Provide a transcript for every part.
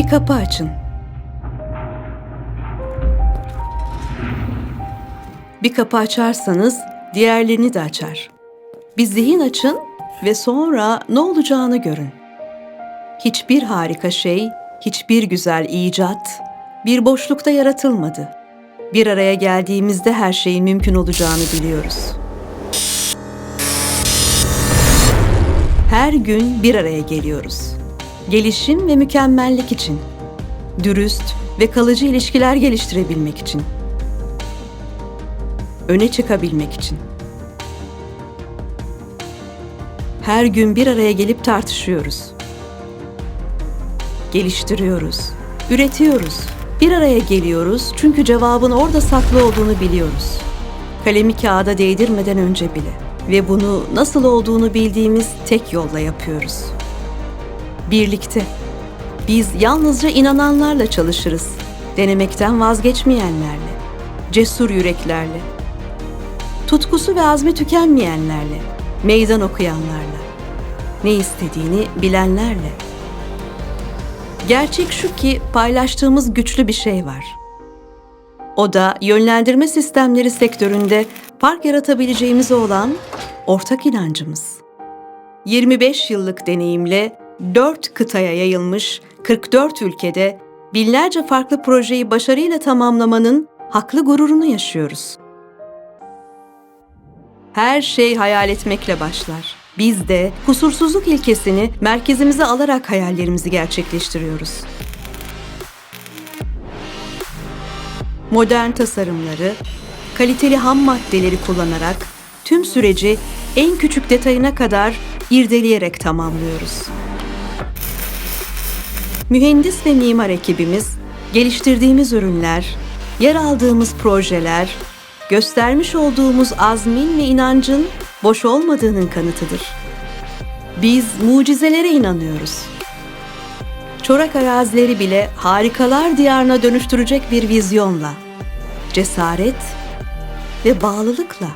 Bir kapı açın. Bir kapı açarsanız diğerlerini de açar. Bir zihin açın ve sonra ne olacağını görün. Hiçbir harika şey, hiçbir güzel icat bir boşlukta yaratılmadı. Bir araya geldiğimizde her şeyin mümkün olacağını biliyoruz. Her gün bir araya geliyoruz. Gelişim ve mükemmellik için. Dürüst ve kalıcı ilişkiler geliştirebilmek için. Öne çıkabilmek için. Her gün bir araya gelip tartışıyoruz. Geliştiriyoruz, üretiyoruz. Bir araya geliyoruz çünkü cevabın orada saklı olduğunu biliyoruz. Kalemi kağıda değdirmeden önce bile ve bunu nasıl olduğunu bildiğimiz tek yolla yapıyoruz. Birlikte. Biz yalnızca inananlarla çalışırız. Denemekten vazgeçmeyenlerle, cesur yüreklerle, tutkusu ve azmi tükenmeyenlerle, meydan okuyanlarla, ne istediğini bilenlerle. Gerçek şu ki paylaştığımız güçlü bir şey var. O da yönlendirme sistemleri sektöründe fark yaratabileceğimize olan ortak inancımız. 25 yıllık deneyimle 4 kıtaya yayılmış 44 ülkede binlerce farklı projeyi başarıyla tamamlamanın haklı gururunu yaşıyoruz. Her şey hayal etmekle başlar. Biz de kusursuzluk ilkesini merkezimize alarak hayallerimizi gerçekleştiriyoruz. Modern tasarımları, kaliteli ham maddeleri kullanarak tüm süreci en küçük detayına kadar irdeleyerek tamamlıyoruz. Mühendis ve mimar ekibimiz geliştirdiğimiz ürünler, yer aldığımız projeler, göstermiş olduğumuz azmin ve inancın boş olmadığının kanıtıdır. Biz mucizelere inanıyoruz. Çorak arazileri bile harikalar diyarına dönüştürecek bir vizyonla, cesaret ve bağlılıkla.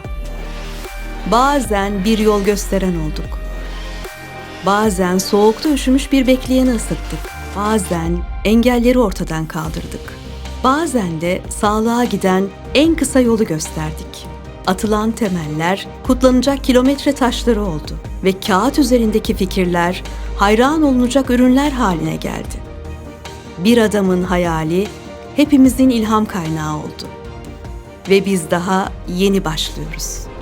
Bazen bir yol gösteren olduk. Bazen soğukta üşümüş bir bekleyeni ısıttık. Bazen engelleri ortadan kaldırdık. Bazen de sağlığa giden en kısa yolu gösterdik. Atılan temeller kutlanacak kilometre taşları oldu ve kağıt üzerindeki fikirler hayran olunacak ürünler haline geldi. Bir adamın hayali hepimizin ilham kaynağı oldu. Ve biz daha yeni başlıyoruz.